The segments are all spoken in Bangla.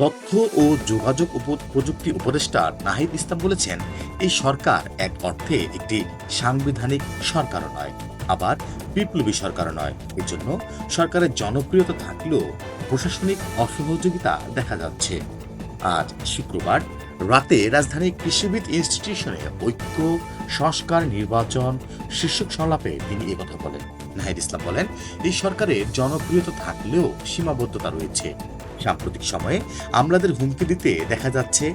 তথ্য ও যোগাযোগ প্রযুক্তি উপদেষ্টা নাহিদ ইসলাম বলেছেন, এই সরকার এক অর্থে একটি সাংবিধানিক সরকারও নয়, আবার বিপ্লবী সরকারও নয়। এজন্য সরকারের জনপ্রিয়তা থাকলেও প্রশাসনিক অসহযোগিতা দেখা যাচ্ছে। আজ শুক্রবার রাতে রাজধানীর কৃষিবিদ ইনস্টিটিউশনে ঐক্য, সংস্কার, নির্বাচন, শীর্ষক সংলাপে তিনি একথা বলেন। নাহিদ ইসলাম বলেন, এই সরকারের জনপ্রিয়তা থাকলেও সীমাবদ্ধতা রয়েছে। সাম্প্রতিক সময়ে আমলাদের হুমকি দিতে দেখা যাচ্ছে,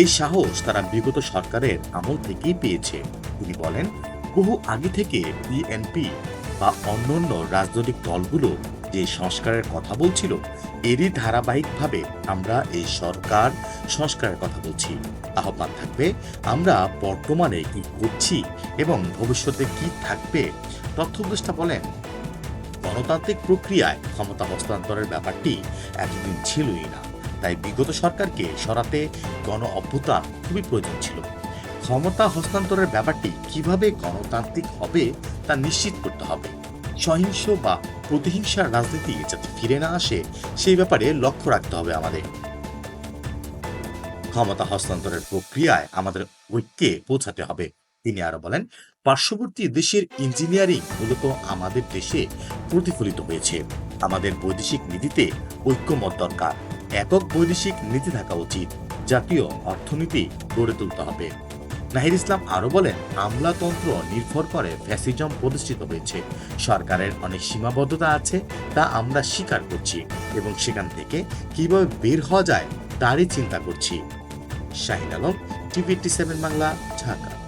এই সাহস তারা বিগত সরকারের আমল থেকেই পেয়েছে। তিনি বলেন, বহু আগে থেকে বিএনপি বা অন্যান্য রাজনৈতিক দলগুলো যে সংস্কারের কথা বলছিল, এরই ধারাবাহিকভাবে আমরা এই সরকার সংস্কারের কথা বলছি। আহ্বান থাকবে, আমরা বর্তমানে কি করছি এবং ভবিষ্যতে কি থাকবে? তথ্য উপদেষ্টা বলেন গণতান্ত্রিক প্রক্রিয়ায় ক্ষমতা হস্তান্তরের ব্যাপারটি এতদিন ছিলই না। তাই বিগত সরকারকে সরাতে গণ অভ্যুত্থান খুবই প্রয়োজন ছিল। ক্ষমতা হস্তান্তরের ব্যাপারটি কীভাবে গণতান্ত্রিক হবে তা নিশ্চিত করতে হবে। সহিংস বা প্রতিহিংসার রাজনীতি যাতে ফিরে না আসে, সেই ব্যাপারে লক্ষ্য রাখতে হবে আমাদের। ক্ষমতা হস্তান্তরের প্রক্রিয়ায় আমাদের ঐক্যে পৌঁছাতে হবে। তিনি আরও বলেন, পার্শ্ববর্তী দেশের ইঞ্জিনিয়ারিং মূলত আমাদের দেশে প্রতিফলিত হয়েছে। আমাদের বৈদেশিক নীতিতে ঐক্যমত দরকার। একক বৈদেশিক নীতি থাকা উচিত। জাতীয় অর্থনীতি গড়ে তুলতে হবে। নাহির ইসলাম আরও বলেন, আমলাতন্ত্র নির্ভর করে ফ্যাসিজম প্রতিষ্ঠিত হয়েছে। সরকারের অনেক সীমাবদ্ধতা আছে, তা আমরা স্বীকার করছি এবং সেখান থেকে কীভাবে বের হওয়া যায় তারই চিন্তা করছি। Shahin Alam, TV seven Bangla, Dhaka.